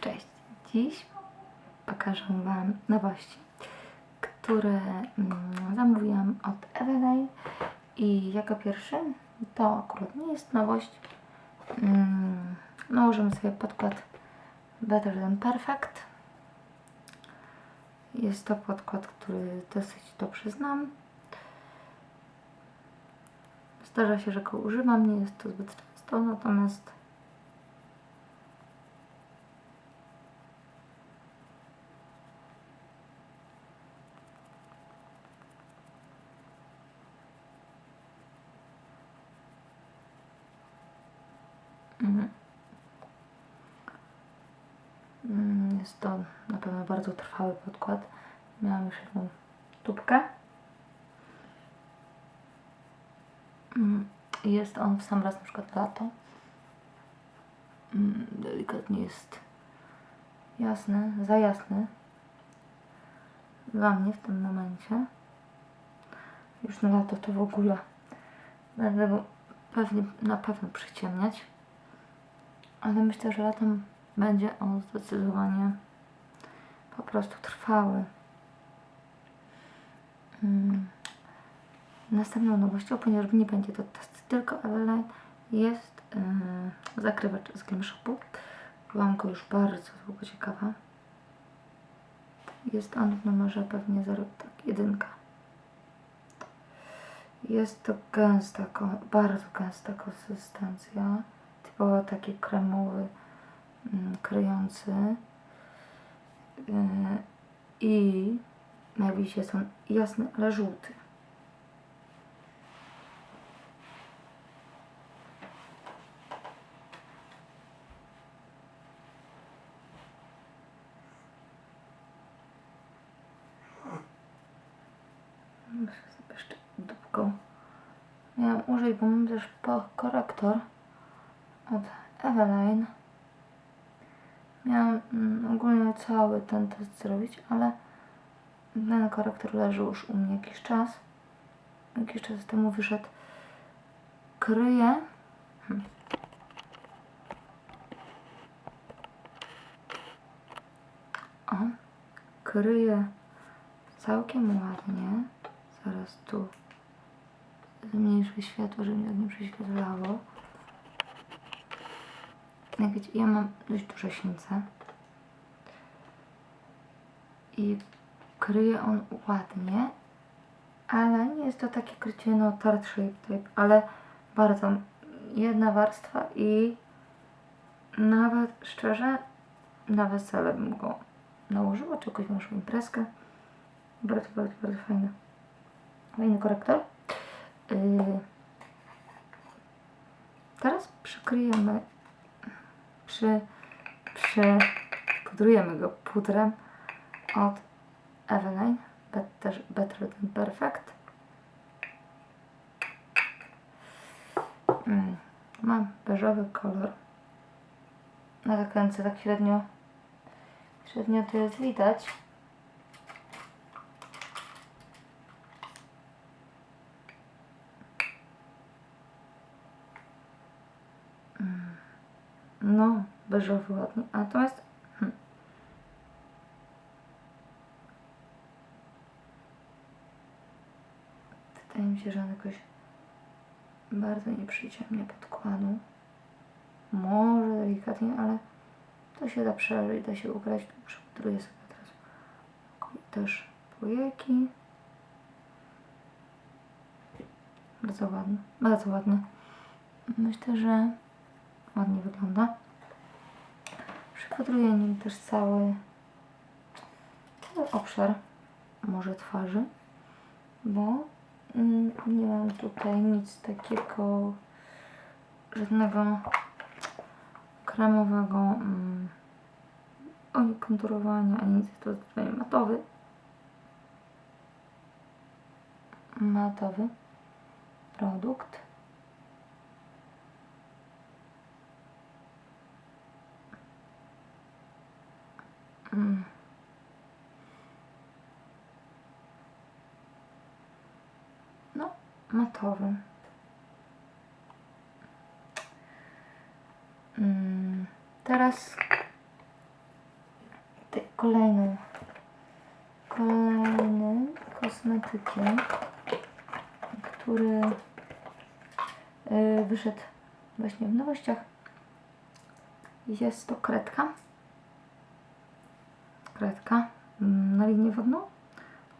Cześć. Dziś pokażę Wam nowości, które mm, zamówiłam od Evelyn i jako pierwszy to akurat nie jest nowość. Mm, nałożymy sobie podkład Better Than Perfect. Jest to podkład, który dosyć dobrze znam. Zdarza się, że go używam, nie jest to zbyt często, natomiast Mhm. Mm, Jest to pewno bardzo trwały podkład. Miałam już jedną tubkę. Mm, Jest on w sam raz na przykład lato. Mm, Delikatnie jest jasny, za jasny. Dla mnie w tym momencie. Już na lato to w ogóle będę go pewnie na pewno przyciemniać. Ale myślę, że latem będzie on zdecydowanie po prostu trwały. Mm. Następną nowością, ponieważ nie będzie to test tylko Eveline, jest yy, zakrywacz z Game Shopu. Byłam go już bardzo długo ciekawa. Jest on w numerze pewnie 0, tak, jedynka. Jest to gęsta, bardzo gęsta konsystencja. Typowo taki kremowy, mm, kryjący. Yy, I na wisie jest on jasny, ale żółty. Jeszcze dupką. Miałam użyć, bo też korektor od Eveline. Miałam mm, ogólnie cały ten test zrobić, ale ten korektor leży już u mnie jakiś czas. Jakiś czas temu wyszedł. Kryje. Hmm. O, kryje całkiem ładnie. Zaraz tu zmniejszę światło, żeby mi tak nie prześwietlało. Jak wiecie, ja mam dość duże sińce. I kryje on ładnie, ale nie jest to takie krycie no tart shape type, ale bardzo jedna warstwa i nawet szczerze na wesele bym go nałożyła, czy jakąś małą imprezkę. Bardzo, bardzo, bardzo fajny. Fajny korektor. Yy. Teraz przykryjemy, przy, przy, pudrujemy go pudrem od Eveline Better, Better Than Perfect. Mm. Mam beżowy kolor. Na zakręcie tak średnio, średnio to jest widać. No, beżowy ładnie. Natomiast hmm. wydaje mi się, że on jakoś bardzo nie przyciemnia podkładu. Może delikatnie, ale to się da przeżyć, da się ugrać. Tu Przypudruję sobie teraz też powieki. Bardzo ładny, bardzo ładny. Myślę, że ładnie wygląda. Przypudruję nim też cały, cały obszar może twarzy, bo mm, nie mam tutaj nic takiego, żadnego kremowego mm, ani konturowania, ani nic, to zdecydowanie matowy. Matowy produkt. Mm. No, Mm, Teraz kolejną, kolejnym kosmetykiem, który yy, wyszedł właśnie w nowościach. Jest to kredka. Kredka mm, na linię wodną.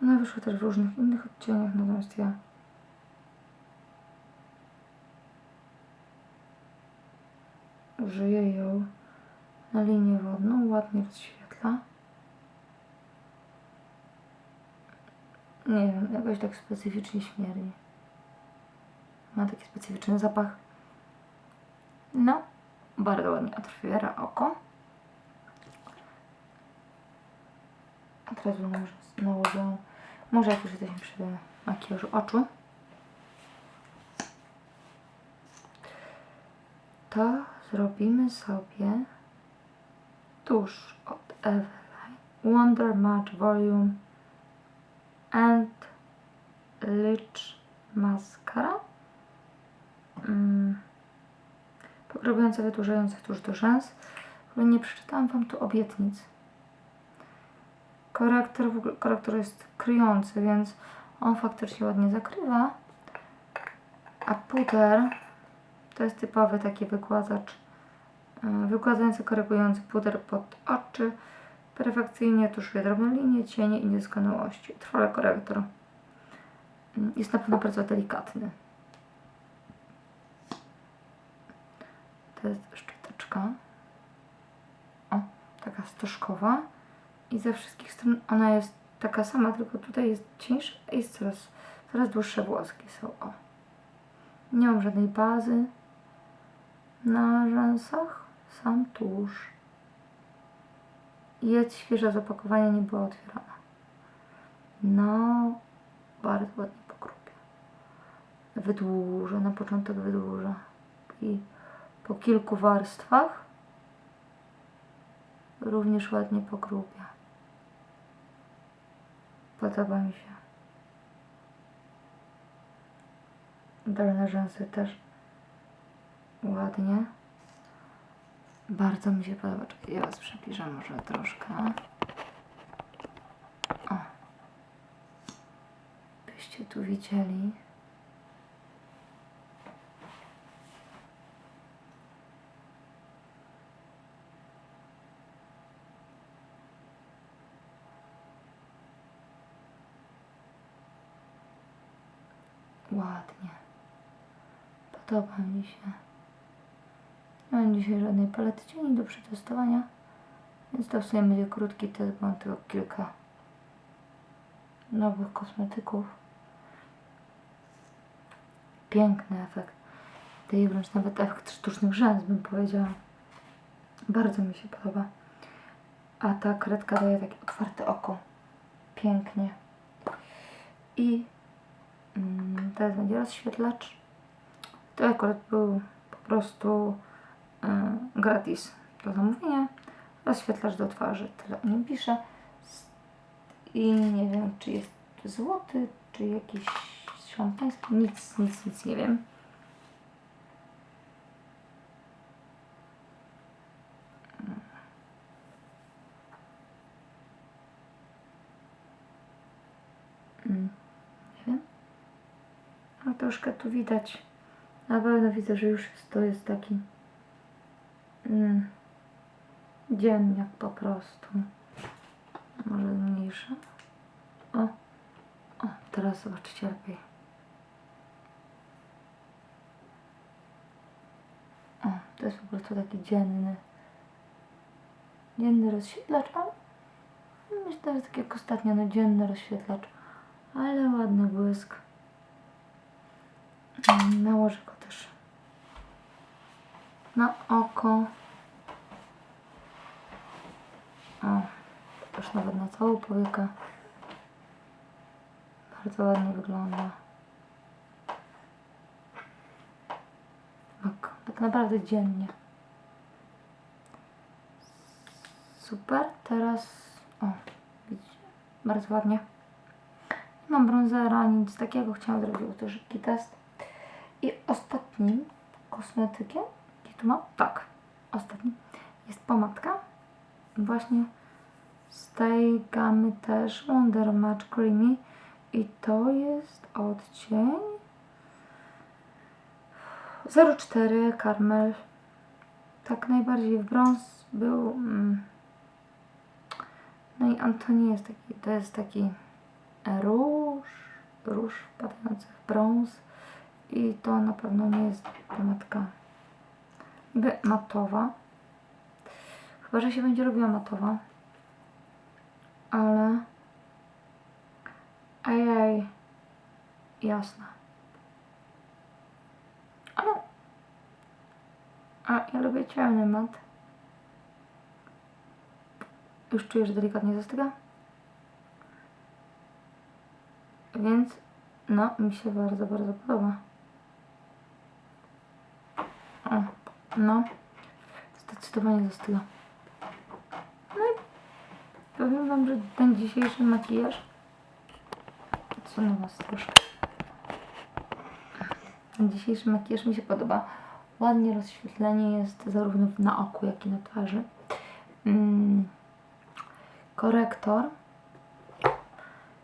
Ona wyszła też w różnych innych odcieniach, natomiast ja użyję ją na linię wodną, ładnie rozświetla. Nie wiem, jakoś tak specyficznie śmierdzi. Ma taki specyficzny zapach. No, bardzo ładnie otwiera oko. Od razu nałożę, nałożę może jak już jesteśmy przy makijażu oczu. To zrobimy sobie tusz od Eveline Wonder Match Volume and Lich Mascara. Mm. Pokrobiące, wydłużające tuż do rzęs. Ogóle nie przeczytałam Wam tu obietnic. Korektor, w ogóle, korektor jest kryjący, więc on faktycznie ładnie zakrywa. A puder to jest typowy taki wykładzacz, yy, wykładający, korygujący puder pod oczy. Perfekcyjnie tuszuje drobne linie, cienie i niedoskonałości. Trwale korektor. Yy, Jest na pewno bardzo delikatny. To jest szczoteczka. O, taka stożkowa. I ze wszystkich stron ona jest taka sama, tylko tutaj jest cieńsza i jest coraz, coraz dłuższe włoski są. O. Nie mam żadnej bazy na rzęsach. Sam tusz. Jest świeże z opakowania, nie była otwierana. No, bardzo ładnie pokrupia. Wydłuża, na początek wydłuża. I po kilku warstwach również ładnie pokrupia. Podoba mi się. Dolne rzęsy też ładnie. Bardzo mi się podoba. Czekaj, ja Was przybliżę może troszkę. O. Byście tu widzieli. Ładnie. Podoba mi się. Nie mam dzisiaj żadnej palety cieni do przetestowania, więc to w sumie będzie krótki test, mam tylko kilka nowych kosmetyków. Piękny efekt. Daje wręcz nawet efekt sztucznych rzęs, bym powiedziała. Bardzo mi się podoba. A ta kredka daje takie otwarte oko. Pięknie. I Mm, Teraz będzie rozświetlacz. To akurat był po prostu gratis do zamówienia. Rozświetlacz do twarzy, tyle o nim pisze. I nie wiem, czy jest złoty, czy jakiś szampański. Nic, nic, nic nie wiem. Mm, Nie wiem. No troszkę tu widać. Na pewno widzę, że już jest, to jest taki mm, dzienniak po prostu. Może mniejszy. O, o, teraz zobaczycie lepiej. O, to jest po prostu taki dzienny, dzienny rozświetlacz, ale myślę, że tak jak ostatnio, no dzienny rozświetlacz, ale ładny błysk. Mm, Nałożę na oko. O, też nawet na całą powiekę. Bardzo ładnie wygląda. Tak, tak naprawdę dziennie. Super, teraz o, widzicie, bardzo ładnie. Nie mam bronzera, nic takiego, chciałam zrobić też szybki test. I ostatnim kosmetykiem, Tak, ostatni, jest pomadka. Właśnie Z tej gamy też Wonder Match Creamy. I to jest odcień 04 Carmel. Tak najbardziej w brąz był. Mm, no i on to nie jest taki, to jest taki róż, róż wpadający w brąz. I to na pewno nie jest pomadka matowa. Chyba, że się będzie robiła matowa. Ale... Ajaj. Jasna. Ale... A, ja lubię ciemny mat. Już czuję, że delikatnie zastyga. Więc, no, mi się bardzo, bardzo podoba. O, no, zdecydowanie zastyga. No i powiem Wam, że ten dzisiejszy makijaż odsunę Was troszkę. Ten dzisiejszy makijaż mi się podoba. Ładnie rozświetlenie jest zarówno na oku, jak i na twarzy. Mm. Korektor.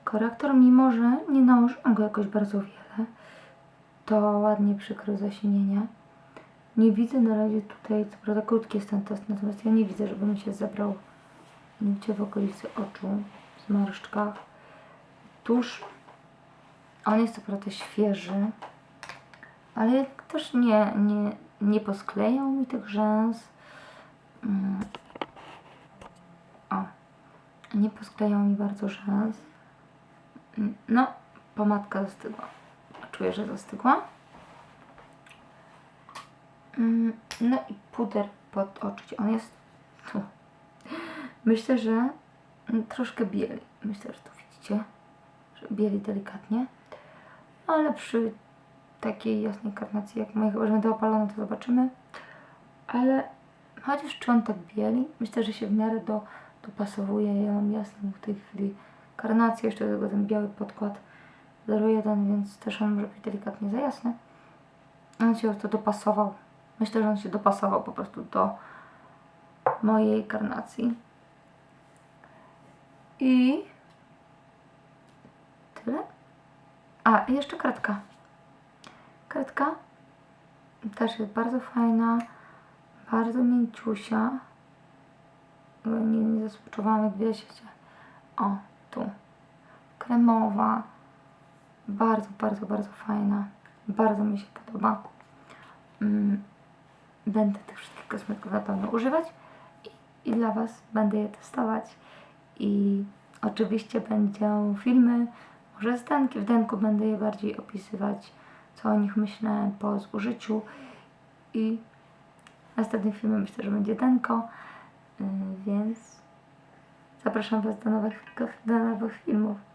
Korektor, mimo że nie nałożyłam go jakoś bardzo wiele, to ładnie przykrył zasienienia. Nie widzę na razie tutaj, co prawda krótki jest ten test, natomiast ja nie widzę, żeby mi się zebrał nigdzie w okolicy oczu, w zmarszczkach. Tuż, on jest co prawda świeży, ale też nie, nie, nie posklejał mi tych rzęs. Mm. O, nie posklejał mi bardzo rzęs. Mm, No, pomadka zastygła. Czuję, że zastygła. Mm, No i puder pod oczy. On jest tu. Myślę, że troszkę bieli. Myślę, że tu widzicie, że bieli delikatnie. Ale przy takiej jasnej karnacji jak moja, chyba że będę opalona, to zobaczymy. Ale chociaż czy on tak bieli, myślę, że się w miarę do, dopasowuje. Ja mam jasną w tej chwili karnację, jeszcze do tego ten biały podkład 01, więc też on może być delikatnie za jasny. On się to dopasował. Myślę, że on się dopasował po prostu do mojej karnacji. I tyle. A, i jeszcze kratka. Kratka też jest bardzo fajna, bardzo mięciusia. Nie, nie zasłuchałam, jak wiecie. O, tu. Kremowa. Bardzo, bardzo, bardzo fajna. Bardzo mi się podoba. Mm, będę tych wszystkich kosmetyków na pewno używać i, i dla Was będę je testować. I oczywiście będą filmy, może z denki. W denku będę je bardziej opisywać, co o nich myślę po zużyciu. I następnym filmem myślę, że będzie denko, yy, więc zapraszam Was do nowych, do nowych filmów.